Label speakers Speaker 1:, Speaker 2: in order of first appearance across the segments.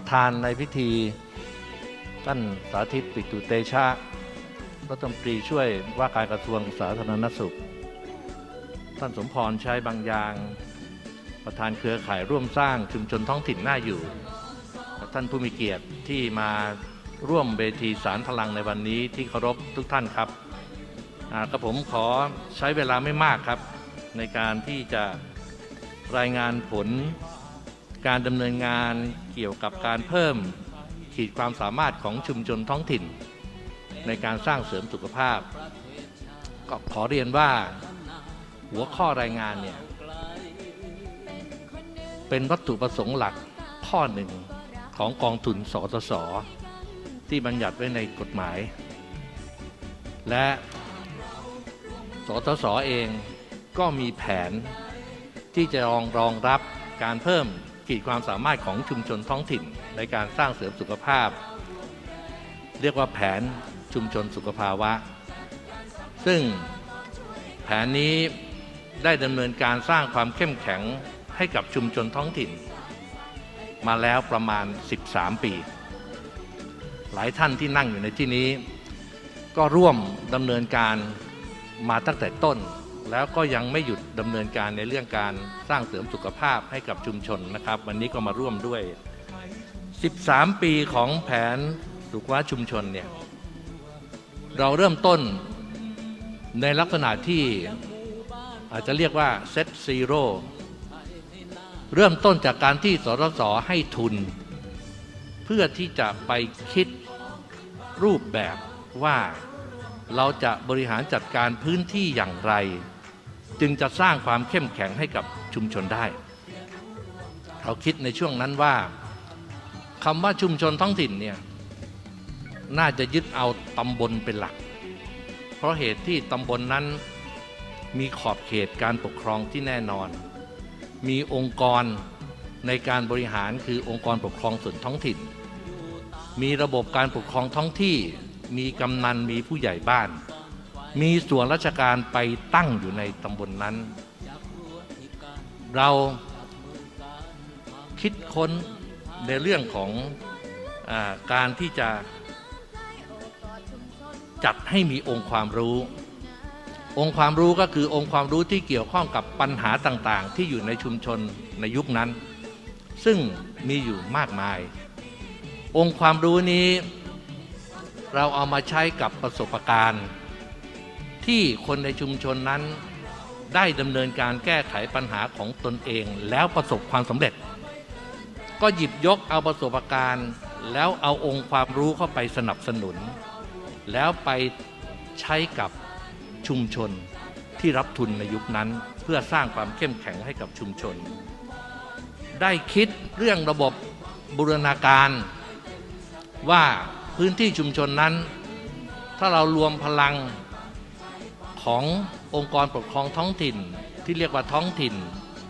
Speaker 1: ประธานในพิธีท่านสาธิตปิตุเตชะรัฐมนตรีช่วยว่าการกระทรวงสาธารณสุข ท่านสมพรใช้บางยาง ประธานเครือข่ายร่วมสร้างชุมชนท้องถิ่นหน้าอยู่ ท่านผู้มีเกียรติที่มาร่วมเวทีสารพลังในวันนี้ที่เคารพทุกท่านครับกระผมขอใช้เวลาไม่มากครับ ในการที่จะรายงานผล การดำเนินงานเกี่ยวกับการเพิ่มขีดความสามารถของชุมชนท้องถิ่น ในการสร้างเสริมสุขภาพ ก็ขอเรียนว่าหัวข้อรายงานเนี่ยเป็นวัตถุประสงค์หลักข้อหนึ่งของกองทุนสสสที่บัญญัติไว้ในกฎหมาย และสสสเองก็มีแผนที่จะรองรองรับการเพิ่ม ขีดความสามารถของชุมชนท้องถิ่นในการสร้างเสริมสุขภาพ เรียกว่าแผนชุมชนสุขภาวะ ซึ่งแผนนี้ได้ดำเนินการสร้างความเข้มแข็งให้กับชุมชนท้องถิ่น มาแล้วประมาณ 13 ปี หลายท่านที่นั่งอยู่ในที่นี้ ก็ร่วมดำเนินการมาตั้งแต่ต้น แล้วก็ยังไม่หยุดดำเนินการในเรื่องการสร้างเสริมสุขภาพให้กับชุมชนนะครับ วันนี้ก็มาร่วมด้วย 13 ปีของแผนสุขภาพชุมชนเนี่ยเราเริ่มต้นในลักษณะที่อาจจะเรียกว่าเซตซีโร่เริ่มต้นจากการที่สรสให้ทุน เพื่อที่จะไปคิดรูปแบบว่าเราจะบริหารจัดการพื้นที่อย่างไร จึงจะสร้างความเข้มแข็งให้กับชุมชนได้ เราคิดในช่วงนั้นว่าคำว่าชุมชนท้องถิ่นเนี่ยน่าจะยึดเอาตำบลเป็นหลัก เพราะเหตุที่ตำบลนนั้นมีขอบเขตการปกครองที่แน่นอน มีองค์กรในการบริหารคือองค์กรปกครองส่วนท้องถิ่น มีระบบการปกครองท้องที่ มีกำนันมีผู้ใหญ่บ้าน มีส่วนราชการไปตั้งอยู่ในตำบลนนั้น เราคิดค้นในเรื่องของอการที่จะจัดให้มีองค์ความรู้ องค์ความรู้ก็คือองค์ความรู้ที่เกี่ยวข้องกับปัญหาต่างๆ ที่อยู่ในชุมชนในยุคนั้น ซึ่งมีอยู่มากมาย องค์ความรู้นี้เราเอามาใช้กับประสบการณ์ ที่คนในชุมชนนั้นได้ดำเนินการแก้ไขปัญหาของตนเอง แล้วประสบความสำเร็จ ก็หยิบยกเอาประสบการณ์ แล้วเอาองค์ความรู้เข้าไปสนับสนุน แล้วไปใช้กับชุมชนที่รับทุนในยุคนั้น เพื่อสร้างความเข้มแข็งให้กับชุมชน ได้คิดเรื่องระบบบูรณาการว่าพื้นที่ชุมชนนั้น ถ้าเรารวมพลัง ขององค์กรปกครองท้องถิ่นที่เรียกว่าท้องถิ่น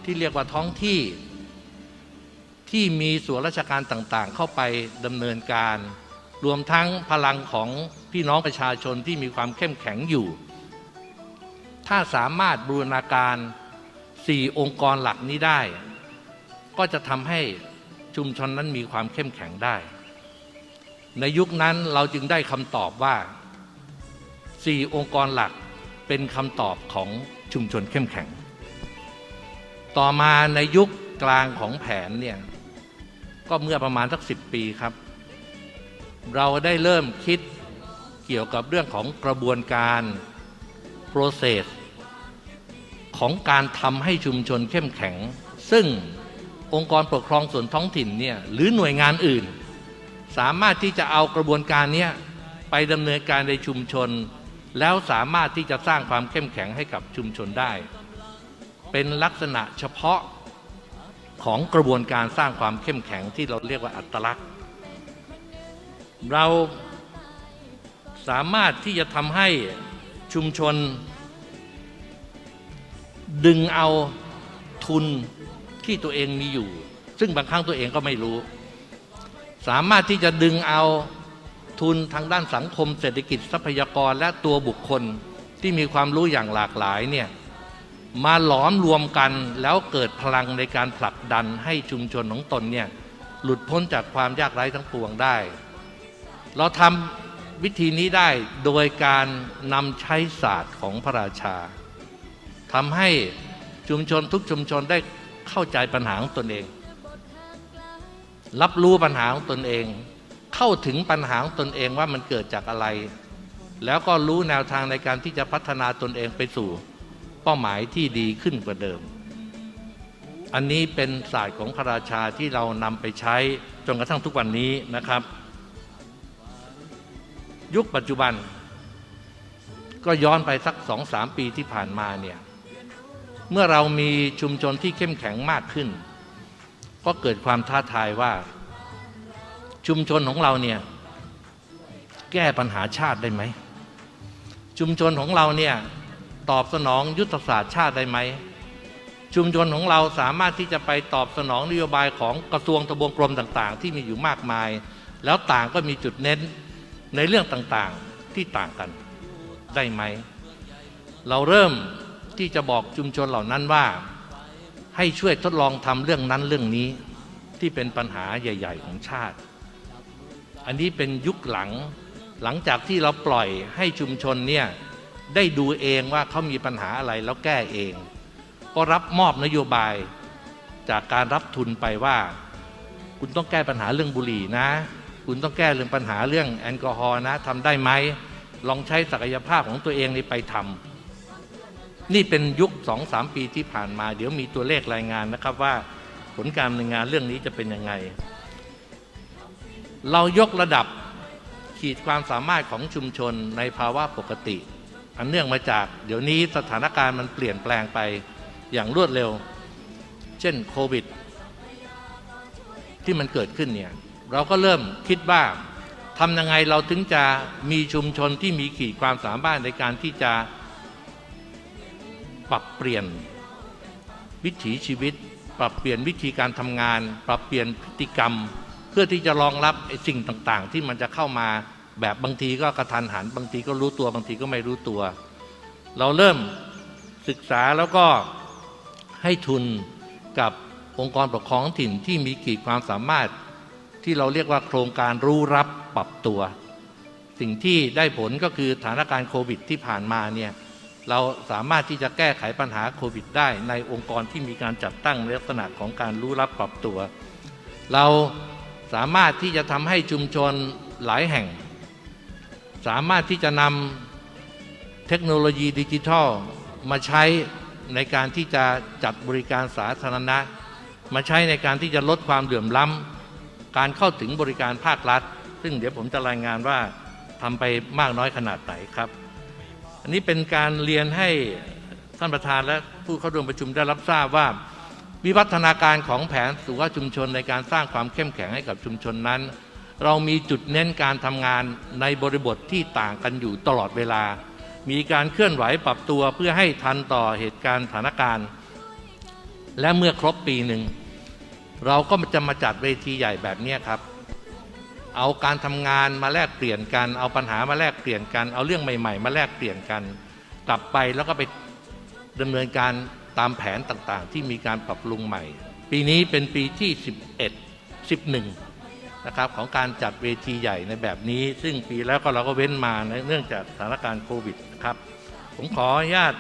Speaker 1: ที่เรียกว่าท้องที่ ที่มีส่วนราชการต่างๆ เข้าไปดำเนินการ รวมทั้งพลังของพี่น้องประชาชนที่มีความเข้มแข็งอยู่ ถ้าสามารถบูรณาการสี่องค์กรหลักนี้ได้ ก็จะทำให้ชุมชนนั้นมีความเข้มแข็งได้ ในยุคนั้นเราจึงได้คำตอบว่าสี่องค์กรหลัก เป็นคำตอบของชุมชนเข้มแข็ง ต่อมาในยุคกลางของแผนเนี่ย ก็เมื่อประมาณสักสิปีครับ เราได้เริ่มคิดเกี่ยวกับเรื่องของกระบวนการ process ของการทำให้ชุมชนเข้มแข็ง ซึ่งองค์กรปกครองส่วนท้องถิ่นเนี่ยหรือหน่วยงานอื่น สามารถที่จะเอากระบวนการเนี้ยไปดำเนินการในชุมชน แล้วสามารถที่จะสร้างความเข้มแข็งให้กับชุมชนได้ เป็นลักษณะเฉพาะของกระบวนการสร้างความเข้มแข็งที่เราเรียกว่าอัตลักษณ์ เราสามารถที่จะทำให้ชุมชน ดึงเอาทุนที่ตัวเองมีอยู่ ซึ่งบางครั้งตัวเองก็ไม่รู้ สามารถที่จะดึงเอา ทุนทางด้านสังคม เศรษฐกิจทรัพยากรและตัวบุคคลที่มีความรู้อย่างหลากหลายเนี่ยมาหลอมรวมกันแล้วเกิดพลังในการผลักดันให้ชุมชนของตนเนี่ยหลุดพ้นจากความยากไร้ทั้งปวงได้ เราทำวิธีนี้ได้โดยการนำใช้ศาสตร์ของพระราชาทำให้ชุมชนทุกชุมชนได้เข้าใจปัญหาของตนเอง รับรู้ปัญหาของตนเอง เข้าถึงปัญหาของตนเองว่ามันเกิดจากอะไร แล้วก็รู้แนวทางในการที่จะพัฒนาตนเองไปสู่ เป้าหมายที่ดีขึ้นกว่าเดิม อันนี้เป็นศาสตร์ของพระราชาที่เรานำไปใช้จนกระทั่งทุกวันนี้นะครับ ยุคปัจจุบัน ก็ย้อนไปสักสองสามปีที่ผ่านมาเนี่ยเมื่อเรามีชุมชนที่เข้มแข็งมากขึ้น ก็เกิดความท้าทายว่า ชุมชนของเราเนี่ยแก้ปัญหาชาติได้ไหม ชุมชนของเราเนี่ยตอบสนองยุทธศาสตร์ชาติได้ไหม ชุมชนของเราสามารถที่จะไปตอบสนองนโยบายของกระทรวงทบวงกรมต่างๆ ที่มีอยู่มากมาย แล้วต่างก็มีจุดเน้นในเรื่องต่างๆที่ต่างกันได้ไหม เราเริ่มที่จะบอกชุมชนเหล่านั้นว่า ให้ช่วยทดลองทำเรื่องนั้นเรื่องนี้ที่เป็นปัญหาใหญ่ ๆ ของชาติ อันนี้เป็นยุคหลัง หลังจากที่เราปล่อยให้ชุมชนเนี่ยได้ดูเองว่าเขามีปัญหาอะไรแล้วแก้เอง ก็รับมอบนโยบายจากการรับทุนไปว่า คุณต้องแก้ปัญหาเรื่องบุหรี่นะ คุณต้องแก้เรื่องปัญหาเรื่องแอลกอฮอล์นะทำได้ไหมลองใช้ศักยภาพของตัวเองนี่ไปทำนี่เป็นยุคสองสามปีที่ผ่านมา เดี๋ยวมีตัวเลขรายงานนะครับว่าผลการดำเนินงานเรื่องนี้จะเป็นยังไง เรายกระดับขีดความสามารถของชุมชนในภาวะปกติ อันเนื่องมาจาก เดี๋ยวนี้สถานการณ์มันเปลี่ยนแปลงไปอย่างรวดเร็ว เช่นโควิด ที่มันเกิดขึ้นเนี่ยเราก็เริ่มคิดว่าทำยังไงเราถึงจะมีชุมชนที่มีขีดความสามารถในการที่จะปรับเปลี่ยนวิถีชีวิต ปรับเปลี่ยนวิธีการทำงาน ปรับเปลี่ยนพฤติกรรม เพื่อที่จะรองรับไอ้สิ่งต่างๆ ที่มันจะเข้ามาแบบบางทีก็กระทันหัน บางทีก็รู้ตัวบางทีก็ไม่รู้ตัว เราเริ่มศึกษาแล้วก็ให้ทุนกับองค์กรปกครองถิ่นที่มีขีดความสามารถที่เราเรียกว่าโครงการรู้รับปรับตัว สิ่งที่ได้ผลก็คือสถานการณ์โควิดที่ผ่านมาเนี่ยเราสามารถที่จะแก้ไขปัญหาโควิดได้ในองค์กรที่มีการจัดตั้งลักษณะของการรู้รับปรับตัว เรา สามารถที่จะทำให้ชุมชนหลายแห่ง สามารถที่จะนำเทคโนโลยีดิจิทัลมาใช้ในการที่จะจัดบริการสาธารณะ มาใช้ในการที่จะลดความเหลื่อมล้ำการเข้าถึงบริการภาครัฐ ซึ่งเดี๋ยวผมจะรายงานว่าทำไปมากน้อยขนาดไหนครับ อันนี้เป็นการเรียนให้ท่านประธานและผู้เข้าร่วมประชุมได้รับทราบว่า วิวัฒนาการของแผนสุขชุมชนในการสร้างความเข้มแข็งให้กับชุมชนนั้น เรามีจุดเน้นการทำงานในบริบทที่ต่างกันอยู่ตลอดเวลา มีการเคลื่อนไหวปรับตัวเพื่อให้ทันต่อเหตุการณ์สถานการณ์ และเมื่อครบปีหนึ่ง เราก็จะมาจัดเวทีใหญ่แบบนี้ครับ เอาการทำงานมาแลกเปลี่ยนกัน เอาปัญหามาแลกเปลี่ยนกัน เอาเรื่องใหม่ ๆ มาแลกเปลี่ยนกัน กลับไปแล้วก็ไปดำเนินการ ตามแผนต่างๆ ที่มีการปรับปรุงใหม่ ปีนี้เป็นปีที่ 11 11นะครับของการจัดเวทีใหญ่ในแบบนี้ ซึ่งปีแล้วก็เราก็เว้นมาเนื่องจากสถานการณ์โควิดนะครับ ผมขออนุญาต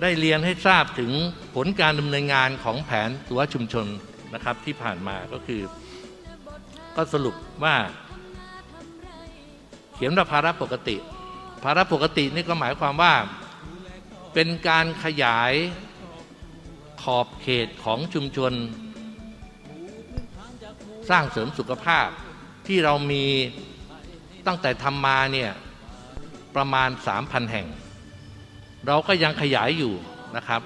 Speaker 1: ได้เรียนให้ทราบถึงผลการดำเนินงานของแผนตัวชุมชนนะครับที่ผ่านมาก็คือ ก็สรุปว่า เขียนว่าภาระปกติ ภาระปกตินี่ก็หมายความว่า เป็นการขยายขอบเขตของชุมชน สร้างเสริมสุขภาพที่เรามีตั้งแต่ทำมาเนี่ยประมาณ 3,000 แห่ง เราก็ยังขยายอยู่นะครับ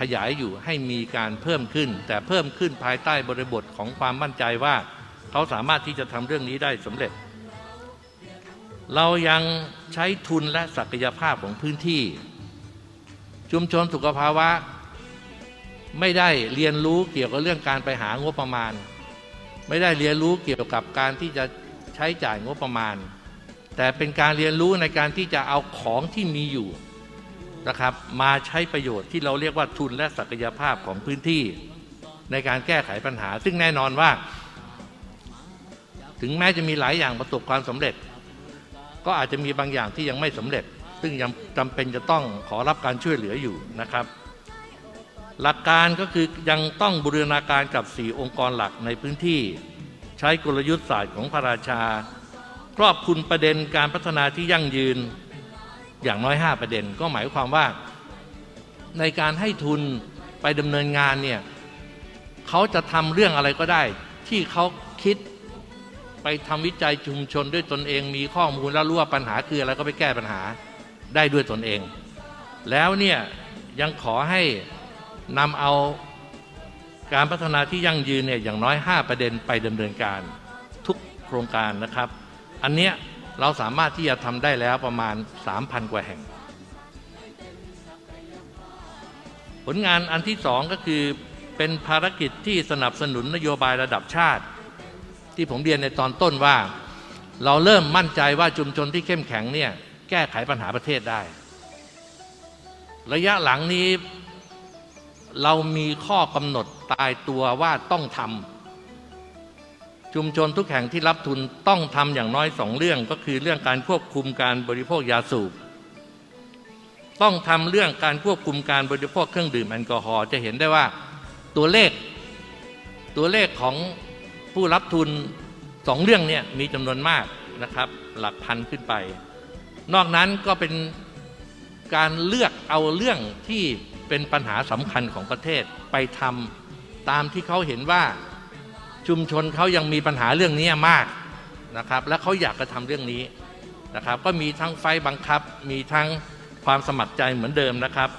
Speaker 1: ขยายอยู่ให้มีการเพิ่มขึ้น แต่เพิ่มขึ้นภายใต้บริบทของความมั่นใจว่า เขาสามารถที่จะทำเรื่องนี้ได้สำเร็จ เรายังใช้ทุนและศักยภาพของพื้นที่ ชุมชนสุขภาวะ ไม่ได้เรียนรู้เกี่ยวกับเรื่องการไปหางบประมาณ ไม่ได้เรียนรู้เกี่ยวกับการที่จะใช้จ่ายงบประมาณ แต่เป็นการเรียนรู้ในการที่จะเอาของที่มีอยู่นะครับมาใช้ประโยชน์ที่เราเรียกว่าทุนและศักยภาพของพื้นที่ในการแก้ไขปัญหา ซึ่งแน่นอนว่า ถึงแม้จะมีหลายอย่างประสบความสำเร็จ ก็อาจจะมีบางอย่างที่ยังไม่สำเร็จ ซึ่งยังจำเป็นจะต้องขอรับการช่วยเหลืออยู่นะครับ หลักการก็คือยังต้องบูรณาการกับ 4 องค์กรหลักในพื้นที่ ใช้กลยุทธ์ศาสตร์ของพระราชา ครอบคลุมประเด็นการพัฒนาที่ยั่งยืนอย่างน้อย 5 ประเด็น ก็หมายความว่า ในการให้ทุนไปดำเนินงานเนี่ยเขาจะทำเรื่องอะไรก็ได้ ที่เขาคิดไปทำวิจัยชุมชนด้วยตนเองมีข้อมูลแล้วรู้ว่าปัญหาคืออะไรก็ไปแก้ปัญหา ได้ด้วยตนเอง แล้วเนี่ยยังขอให้นำเอาการพัฒนาที่ยั่งยืนเนี่ยอย่างน้อย 5 ประเด็นไปดำเนินการทุกโครงการนะครับ อันเนี้ยเราสามารถที่จะทำได้แล้วประมาณ 3,000 กว่าแห่ง ผลงานอันที่สองก็คือเป็นภารกิจที่สนับสนุนนโยบายระดับชาติ ที่ผมเรียนในตอนต้นว่า เราเริ่มมั่นใจว่าชุมชนที่เข้มแข็งเนี่ย แก้ไขปัญหาประเทศได้ ระยะหลังนี้เรามีข้อกำหนดตายตัวว่าต้องทำชุมชนทุกแห่งที่รับทุนต้องทำอย่างน้อยสองเรื่อง ก็คือเรื่องการควบคุมการบริโภคยาสูบ ต้องทำเรื่องการควบคุมการบริโภคเครื่องดื่มแอลกอฮอล์จะเห็นได้ว่าตัวเลขตัวเลขของผู้รับทุนสองเรื่องเนี่ยมีจำนวนมากนะครับ หลักพันขึ้นไป นอกนั้นก็เป็นการเลือกเอาเรื่องที่เป็นปัญหาสำคัญของประเทศไปทำตามที่เขาเห็นว่าชุมชนเขายังมีปัญหาเรื่องนี้มากนะครับ และเขาอยากจะทำเรื่องนี้นะครับ ก็มีทั้งไฟบังคับ มีทั้งความสมัครใจเหมือนเดิมนะครับ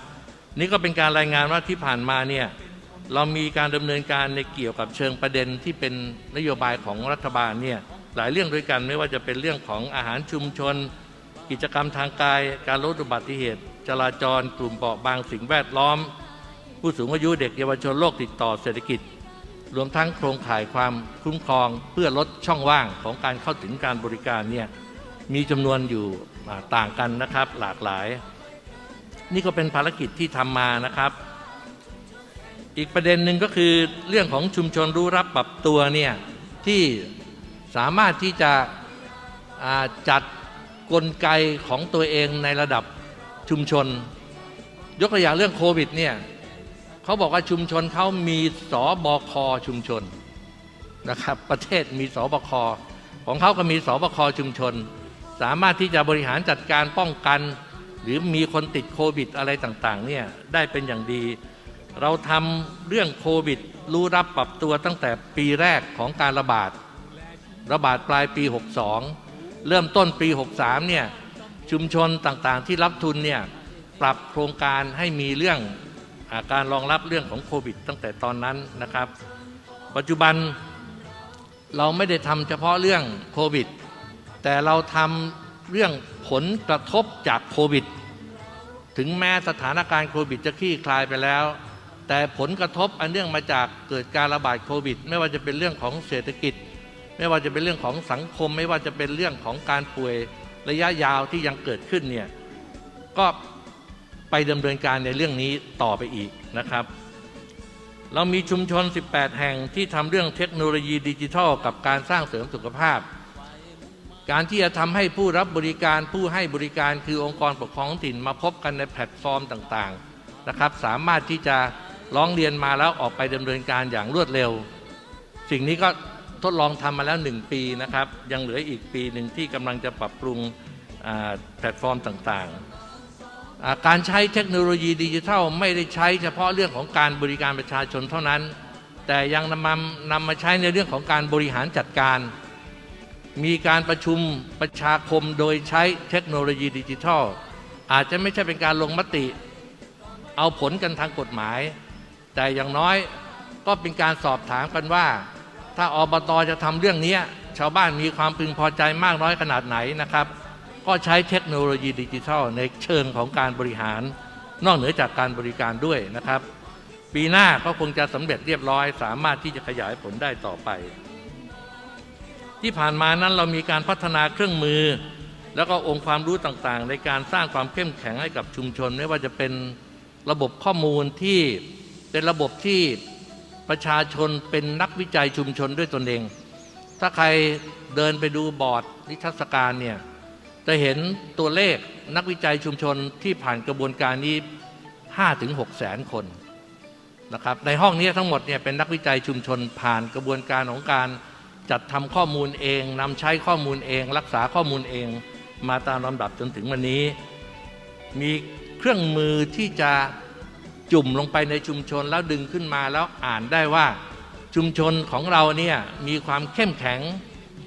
Speaker 1: นี่ก็เป็นการรายงานว่าที่ผ่านมาเนี่ยเรามีการดำเนินการในเกี่ยวกับเชิงประเด็นที่เป็นนโยบายของรัฐบาลเนี่ยหลายเรื่องด้วยกันไม่ว่าจะเป็นเรื่องของอาหารชุมชน กิจกรรมทางกาย การลดอุบัติเหตุ จราจร กลุ่มเปราะบางสิ่งแวดล้อม ผู้สูงอายุเด็กเยาวชนโรคติดต่อเศรษฐกิจ รวมทั้งโครงข่ายความคุ้มครองเพื่อลดช่องว่างของการเข้าถึงการบริการเนี่ยมีจำนวนอยู่ต่างกันนะครับหลากหลาย นี่ก็เป็นภารกิจที่ทำมานะครับ อีกประเด็นหนึ่งก็คือเรื่องของชุมชนรู้รับปรับตัวเนี่ยที่สามารถที่จะจัด กลไกของตัวเองในระดับชุมชน ยกตัวอย่างเรื่องโควิดเนี่ยเขาบอกว่าชุมชนเขามีสอบอคชุมชนนะครับ ประเทศมีสอบคของเขาก็มีสอบคชุมชน สามารถที่จะบริหารจัดการป้องกัน หรือมีคนติดโควิดอะไรต่างๆเนี่ยได้เป็นอย่างดี เราทำเรื่องโควิด รู้รับปรับตัวตั้งแต่ปีแรกของการระบาด ระบาดปลายปี 62 เริ่มต้นปี 63เนี่ยชุมชนต่างๆที่รับทุนเนี่ยปรับโครงการให้มีเรื่องอาการรองรับเรื่องของโควิด ตั้งแต่ตอนนั้นนะครับ ปัจจุบันเราไม่ได้ทำเฉพาะเรื่องโควิด แต่เราทำเรื่องผลกระทบจากโควิด ถึงแม้สถานการณ์โควิดจะคลี่คลายไปแล้ว แต่ผลกระทบอันเนื่องมาจากเกิดการระบาดโควิด ไม่ว่าจะเป็นเรื่องของเศรษฐกิจ ไม่ว่าจะเป็นเรื่องของสังคม ไม่ว่าจะเป็นเรื่องของการป่วยระยะยาวที่ยังเกิดขึ้นเนี่ยก็ไปดำเนินการในเรื่องนี้ต่อไปอีกนะครับ เรามีชุมชน 18 แห่งที่ทำเรื่องเทคโนโลยีดิจิทัล กับการสร้างเสริมสุขภาพ การที่จะทำให้ผู้รับบริการผู้ให้บริการคือองค์กรปกครองท้องถิ่นมาพบกันในแพลตฟอร์มต่างๆนะครับ สามารถที่จะร้องเรียนมาแล้วออกไปดำเนินการอย่างรวดเร็ว สิ่งนี้ก็ ทดลองทำมาแล้ว 1 ปีนะครับ ยังเหลืออีกปีหนึ่งที่กำลังจะปรับปรุงแพลตฟอร์มต่างๆ การใช้เทคโนโลยีดิจิทัลไม่ได้ใช้เฉพาะเรื่องของการบริการประชาชนเท่านั้น แต่ยังนำมานำมาใช้ในเรื่องของการบริหารจัดการ มีการประชุมประชาคมโดยใช้เทคโนโลยีดิจิทัล อาจจะไม่ใช่เป็นการลงมติ เอาผลกันทางกฎหมาย แต่อย่างน้อยก็เป็นการสอบถามกันว่า ถ้าอบตจะทำเรื่องนี้ชาวบ้านมีความพึงพอใจมากน้อยขนาดไหนนะครับ ก็ใช้เทคโนโลยีดิจิทัลในเชิงของการบริหาร นอกเหนือจากการบริการด้วยนะครับ ปีหน้าก็คงจะสำเร็จเรียบร้อย สามารถที่จะขยายผลได้ต่อไป ที่ผ่านมานั้นเรามีการพัฒนาเครื่องมือ แล้วก็องค์ความรู้ต่างๆ ในการสร้างความเข้มแข็งให้กับชุมชนไม่ว่าจะเป็นระบบข้อมูลที่เป็นระบบที่ ประชาชนเป็นนักวิจัยชุมชนด้วยตนเอง ถ้าใครเดินไปดูบอร์ดนิทรรศการเนี่ยจะเห็นตัวเลขนักวิจัยชุมชนที่ผ่านกระบวนการนี้5-6แสนคนนะครับในห้องนี้ทั้งหมดเนี่ยเป็นนักวิจัยชุมชนผ่านกระบวนการของการจัดทำข้อมูลเองนำใช้ข้อมูลเอง รักษาข้อมูลเอง มาตามลำดับจนถึงวันนี้ มีเครื่องมือที่จะ จุ่มลงไปในชุมชนแล้วดึงขึ้นมาแล้วอ่านได้ว่าชุมชนของเราเนี่ยมีความเข้มแข็ง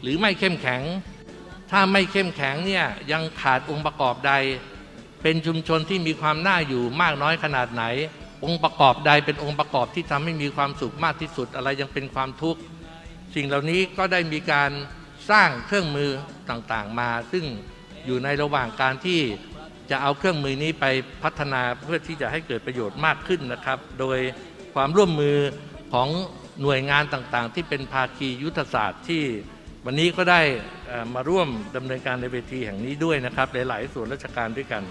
Speaker 1: หรือไม่เข้มแข็ง ถ้าไม่เข้มแข็งเนี่ยยังขาดองค์ประกอบใด เป็นชุมชนที่มีความน่าอยู่มากน้อยขนาดไหน องค์ประกอบใดเป็นองค์ประกอบที่ทำให้มีความสุขมากที่สุดอะไรยังเป็นความทุกข์สิ่งเหล่านี้ก็ได้มีการสร้างเครื่องมือต่างๆมา ซึ่งอยู่ในระหว่างการที่ จะเอาเครื่องมือนี้ไปพัฒนาเพื่อที่จะให้เกิดประโยชน์มากขึ้นนะครับ โดยความร่วมมือของหน่วยงานต่างๆ ที่เป็นภาคียุทธศาสตร์ที่วันนี้ก็ได้มาร่วมดำเนินการในเวทีแห่งนี้ด้วยนะครับหลายๆส่วนราชการด้วยกัน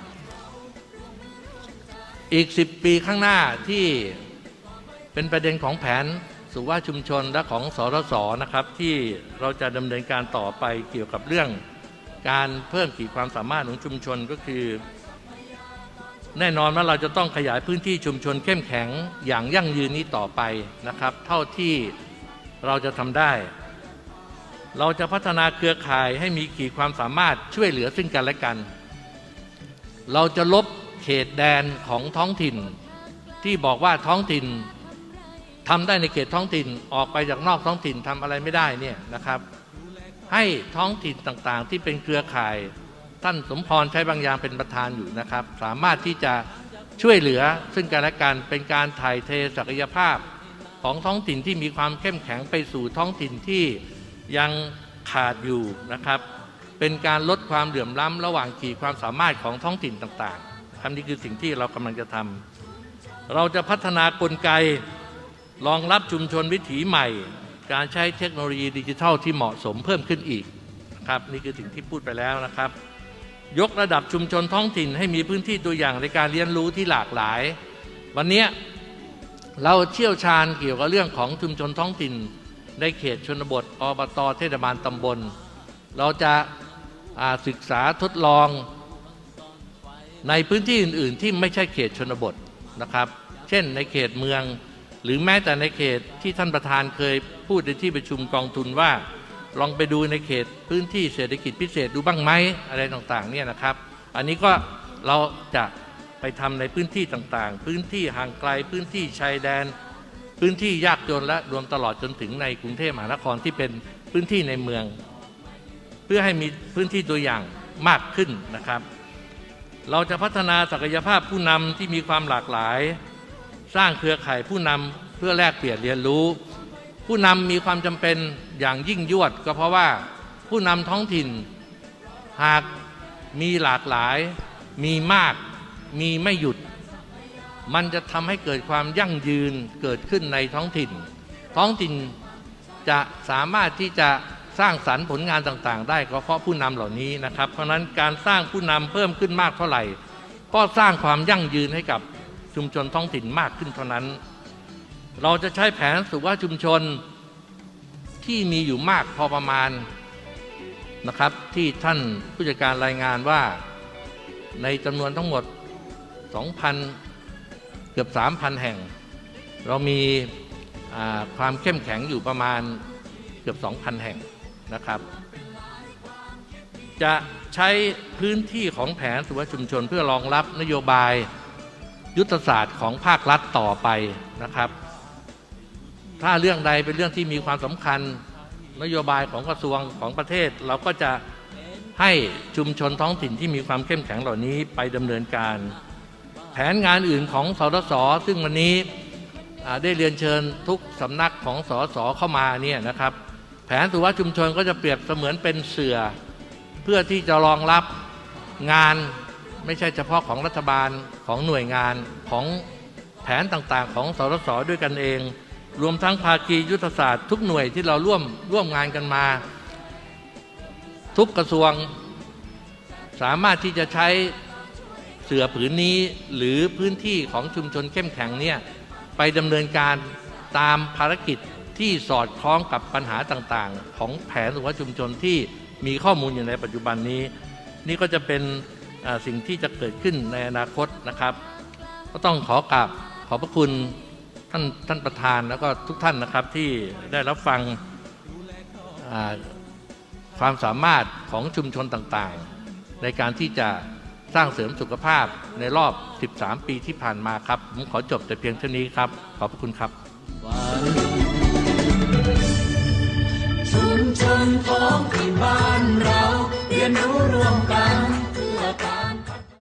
Speaker 1: อีก 10 ปีข้างหน้าที่เป็นประเด็นของแผนสุว่าชุมชนและของสรสนะครับที่เราจะดำเนินการต่อไปเกี่ยวกับเรื่อง การเพิ่มขีดความสามารถของชุมชนก็คือ แน่นอนว่าเราจะต้องขยายพื้นที่ชุมชนเข้มแข็งอย่างยั่งยืนนี้ต่อไปนะครับ เท่าที่เราจะทำได้ เราจะพัฒนาเครือข่ายให้มีขีดความสามารถช่วยเหลือซึ่งกันและกัน เราจะลบเขตแดนของท้องถิ่น ที่บอกว่าท้องถิ่นทำได้ในเขตท้องถิ่นออกไปจากนอกท้องถิ่นทำอะไรไม่ได้เนี่ยนะครับ ให้ท้องถิ่นต่างๆ ที่เป็นเครือข่ายท่านสมพรใช้บางอย่างเป็นประธานอยู่นะครับ สามารถที่จะช่วยเหลือซึ่งกันและกันเป็นการถ่ายเทศักยภาพของท้องถิ่นที่มีความเข้มแข็งไปสู่ท้องถิ่นที่ยังขาดอยู่นะครับ เป็นการลดความเหลื่อมล้ำระหว่างขีดความสามารถของท้องถิ่นต่างๆคำนี้คือสิ่งที่เรากำลังจะทำเราจะพัฒนากลไกรองรับชุมชนวิถีใหม่ การใช้เทคโนโลยีดิจิทัลที่เหมาะสมเพิ่มขึ้นอีกนะครับนี่คือสิ่งที่พูดไปแล้วนะครับ ยกระดับชุมชนท้องถิ่นให้มีพื้นที่ตัวอย่างในการเรียนรู้ที่หลากหลาย วันนี้เราเชี่ยวชาญเกี่ยวกับเรื่องของชุมชนท้องถิ่น ในเขตชนบทอบตเทศบาลตำบล เราจะาศึกษาทดลองในพื้นที่อื่น ๆ ที่ไม่ใช่เขตชนบทนะครับ เช่นในเขตเมือง หรือแม้แต่ในเขตที่ท่านประธานเคยพูดในที่ประชุมกองทุนว่า ลองไปดูในเขตพื้นที่เศรษฐกิจพิเศษดูบ้างไหมอะไรต่างๆเนี่ยนะครับ อันนี้ก็เราจะไปทำในพื้นที่ต่างๆ พื้นที่ห่างไกลพื้นที่ชายแดน พื้นที่ยากจนและรวมตลอดจนถึงในกรุงเทพมหานครที่เป็นพื้นที่ในเมือง เพื่อให้มีพื้นที่ตัวอย่างมากขึ้นนะครับ เราจะพัฒนาศักยภาพผู้นำที่มีความหลากหลาย สร้างเครือข่ายผู้นำเพื่อแลกเปลี่ยนเรียนรู้ ผู้นำมีความจำเป็นอย่างยิ่งยวด ก็เพราะว่าผู้นำท้องถิ่น หากมีหลากหลาย มีมาก มีไม่หยุด มันจะทำให้เกิดความยั่งยืนเกิดขึ้นในท้องถิ่น ท้องถิ่นจะสามารถที่จะสร้างสรรค์ผลงานต่างๆ ได้ก็เพราะผู้นำเหล่านี้นะครับ เพราะฉะนั้นการสร้างผู้นำเพิ่มขึ้นมากเท่าไหร่ ก็สร้างความยั่งยืนให้กับ ชุมชนท้องถิ่นมากขึ้นเท่านั้น เราจะใช้แผนสุขภาพชุมชนที่มีอยู่มากพอประมาณนะครับ ที่ท่านผู้จัดการรายงานว่าในจำนวนทั้งหมด 2,000 เกือบ 3,000 แห่ง เรามีความเข้มแข็งอยู่ประมาณเกือบ 2,000 แห่งนะครับ จะใช้พื้นที่ของแผนสุขภาชุมชนเพื่อรองรับนโยบาย ยุทธศาสตร์ของภาครัฐต่อไปนะครับ ถ้าเรื่องใดเป็นเรื่องที่มีความสำคัญนโยบายของกระทรวงของประเทศ เราก็จะให้ชุมชนท้องถิ่นที่มีความเข้มแข็งเหล่านี้ไปดำเนินการ แผนงานอื่นของสสซึ่งวันนี้ได้เรียนเชิญทุกสำนักของสสเข้ามาเนี่ยนะครับ แผนสุวัสชุมชนก็จะเปรียบเสมือนเป็นเสือ เพื่อที่จะรองรับงาน ไม่ใช่เฉพาะของรัฐบาลของหน่วยงานของแผนต่างๆ ของสสสด้วยกันเอง รวมทั้งภาคียุทธศาสตร์ทุกหน่วยที่เราร่วมร่วมงานกันมา ทุกกระทรวงสามารถที่จะใช้เสือผืนนี้หรือพื้นที่ของชุมชนเข้มแข็งเนี่ยไปดำเนินการตามภารกิจที่สอดคล้องกับปัญหาต่างๆ ของแผนสุขชุมชนที่มีข้อมูลอยู่ในปัจจุบันนี้ นี่ก็จะเป็น สิ่งที่จะเกิดขึ้นในอนาคตนะครับ ก็ต้องขอกราบขอบพระคุณท่านท่านประธานแล้วก็ทุกท่านนะครับที่ได้รับฟังความสามารถของชุมชนต่างๆ ในการที่จะสร้างเสริมสุขภาพในรอบ 13 ปีที่ผ่านมาครับ ผมขอจบแต่เพียงเท่านี้ครับ ขอบพระคุณครับ
Speaker 2: ชุมชนของที่บ้านเราเรียนรู้ร่วมกัน Malachi.